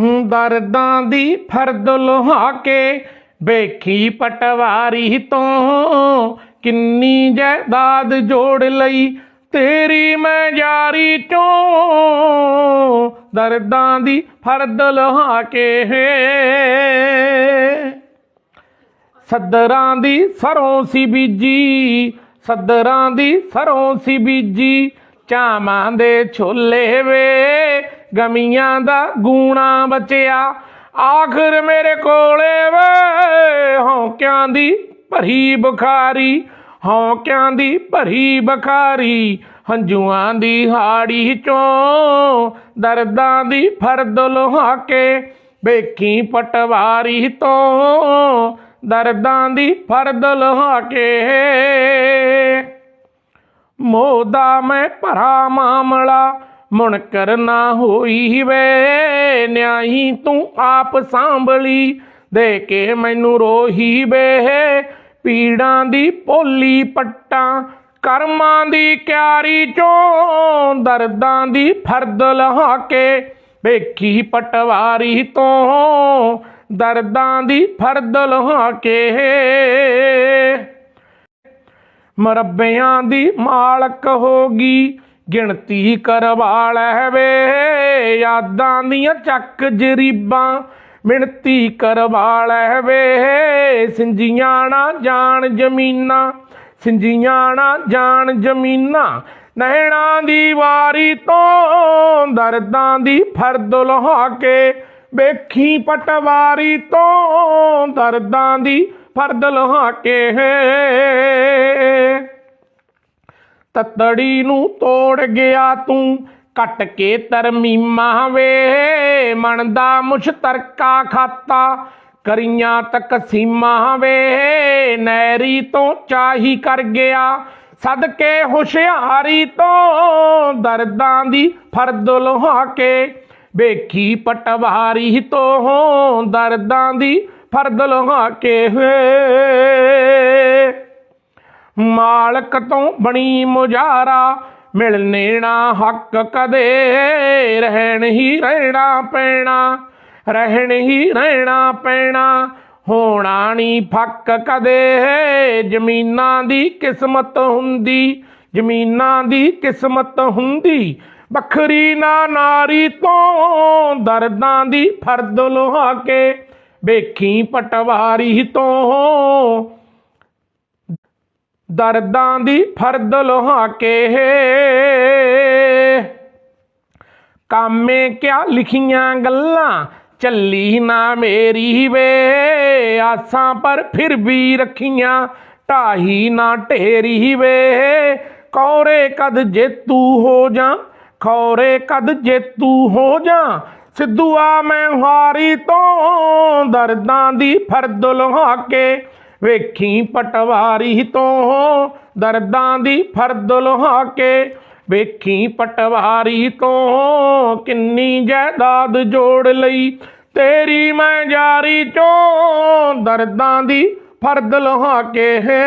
ਦਰਦਾਂ ਦੀ ਫਰਦ ਲੁਹਾ ਕੇ, ਵੇਖੀ ਪਟਵਾਰੀ ਤੋਂ ਕਿੰਨੀ ਜਾਇਦਾਦ ਜੋੜ ਲਈ, ਤੇਰੀ ਮੈਂ ਯਾਰੀ ਚੋਂ ਦਰਦਾਂ ਦੀ ਫਰਦ ਲੋਹਾ ਕੇ। ਸਦਰਾਂ ਦੀ ਸਰੋਂ ਸੀ ਬੀਜੀ, ਸਦਰਾਂ ਦੀ ਸਰੋਂ ਸੀ ਬੀਜੀ ਚਾਮਾਂ ਦੇ ਛੋਲੇ ਵੇ ਗਮੀਆਂ ਦਾ ਗੂਣਾ ਬਚਿਆ। ਆਖਰ ਮੇਰੇ ਕੋਲੇ ਵੇ ਹੌਕਿਆਂ ਦੀ ਭਰੀ ਬੁਖਾਰੀ ਹੌਕਿਆਂ ਦੀ ਭਰੀ ਬਖਾਰੀ, ਹੰਝੂਆਂ ਦੀ ਹਾੜੀ ਚੋਂ ਦਰਦਾਂ ਦੀ ਫਰਦ ਲੋਹਾ ਕੇ ਵੇਖੀ ਪਟਵਾਰੀ ਤੋਂ ਦਰਦਾਂ ਦੀ ਫਰਦ ਲੋਹਾ ਕੇ ਮੋਦਾ ਮੈਂ ਭਰਾ ਮਾਮਲਾ ਮੁਣਕਰ ਨਾ ਹੋਈ ਵੇ, ਨਿਆਹੀ ਤੂੰ ਆਪ ਸੰਭਲੀ, ਦੇ ਕੇ ਮੈਨੂੰ ਰੋਹੀ ਵੇ। ਪੀੜਾਂ ਦੀ ਭੋਲੀ ਪੱਟਾਂ, ਕਰਮਾਂ ਦੀ ਕਿਆਰੀ ਚੋਂ, ਦਰਦਾਂ ਦੀ ਫਰਦ ਲਹਾ ਕੇ ਵੇਖੀ ਪਟਵਾਰੀ ਤੋਂ, ਦਰਦਾਂ ਦੀ ਫਰਦ ਲਹਾ ਕੇ। ਮਰੱਬਿਆਂ ਦੀ ਮਾਲਕ ਹੋਗੀ ਗਿਣਤੀ ਕਰਵਾ ਲੈ ਵੇ। ਯਾਦਾਂ ਦੀਆਂ ਚੱਕ ਜਰੀਬਾਂ ਮਿਣਤੀ ਕਰਵਾ ਲੈ ਵੇ। ਸਿੰਜੀਆਂ ਨਾ ਜਾਣ ਜ਼ਮੀਨਾਂ, ਸਿੰਜੀਆਂ ਨਾ ਜਾਣ ਜ਼ਮੀਨਾਂ ਨਹਿਣਾ ਦੀ ਵਾਰੀ ਤੋਂ ਦਰਦਾਂ ਦੀ ਫਰਦ ਲਹਾ ਕੇ ਵੇਖੀ ਪਟਵਾਰੀ ਤੋਂ ਦਰਦਾਂ ਦੀ ਫਰਦ ਲਹਾ ਕੇ। ਤਤੜੀ ਨੂੰ ਤੋੜ ਗਿਆ ਤੂੰ। ਕੱਟ ਕੇ ਤਰਮੀਮਾਂ ਵੇ ਮਨ ਦਾ ਮੁਸ਼ਤਰਕਾ ਖਾਤਾ। ਕਰੀਆਂ ਤਕਸੀਮਾਂ ਵੇ ਨੈਰੀ ਤੋਂ ਚਾਹੀ ਕਰ ਗਿਆ। ਸਦਕੇ ਹੁਸ਼ਿਆਰੀ ਤੋਂ ਦਰਦਾਂ ਦੀ ਫਰਦ ਲੋਹਾ ਕੇ। ਵੇਖੀ ਪਟਵਾਰੀ ਤੋਂ ਦਰਦਾਂ ਦੀ ਫਰਦ ਲੋਹਾ ਕੇ। ਮਾਲਕ ਤੋਂ ਬਣੀ ਮੁਜਾਰਾ ਮਿਲਨੇ ਨਾ ਹੱਕ ਕਦੇ ਰਹਿਣ ਹੀ ਰਹਿਣਾ ਪੈਣਾ, ਰਹਿਣ ਹੀ ਰਹਿਣਾ ਪੈਣਾ, ਹੋਣਾ ਨਹੀਂ ਫੱਕ ਕਦੇ, ਜ਼ਮੀਨਾਂ ਦੀ ਕਿਸਮਤ ਹੁੰਦੀ, ਜ਼ਮੀਨਾਂ ਦੀ ਕਿਸਮਤ ਹੁੰਦੀ, ਵੱਖਰੀ ਨਾ ਨਾਰੀ ਤੋਂ ਦਰਦਾਂ ਦੀ ਫਰਦ ਲੁਹਾ ਕੇ, ਵੇਖੀ ਪਟਵਾਰੀ ਤੋਂ ਦਰਦਾਂ ਦੀ ਫਰਦ ਲੋਹਾ ਕੇ ਕਾਮੇ ਕਿਆ ਲਿਖੀਆਂ ਗੱਲਾਂ, ਚੱਲੀ ਨਾ ਮੇਰੀ ਵੇ। ਆਸਾਂ ਪਰ ਫਿਰ ਵੀ ਰੱਖੀਆਂ, ਢਾਹੀ ਨਾ ਢੇਰੀ ਵੇ। ਕੌਰੇ ਕਦ ਜੇਤੂ ਹੋ ਜਾ, ਖੌਰੇ ਕਦ ਜੇਤੂ ਹੋ ਜਾ। ਸਿੱਧੂਆ ਮੈਂ ਹਾਰੀ ਤੋਂ ਦਰਦਾਂ ਦੀ ਫਰਦ ਲੋਹਾ ਕੇ। ਵੇਖੀ ਪਟਵਾਰੀ ਤੋਂ ਦਰਦਾਂ ਦੀ ਫਰਦ ਲੋਹਾ ਕੇ। ਵੇਖੀ ਪਟਵਾਰੀ ਤੋਂ ਕਿੰਨੀ ਜਾਇਦਾਦ ਜੋੜ ਲਈ। ਤੇਰੀ ਮੈਂ ਜਾਰੀ ਚੋਂ ਦਰਦਾਂ ਦੀ ਫਰਦ ਲੋਹਾ ਕੇ। ਹੈ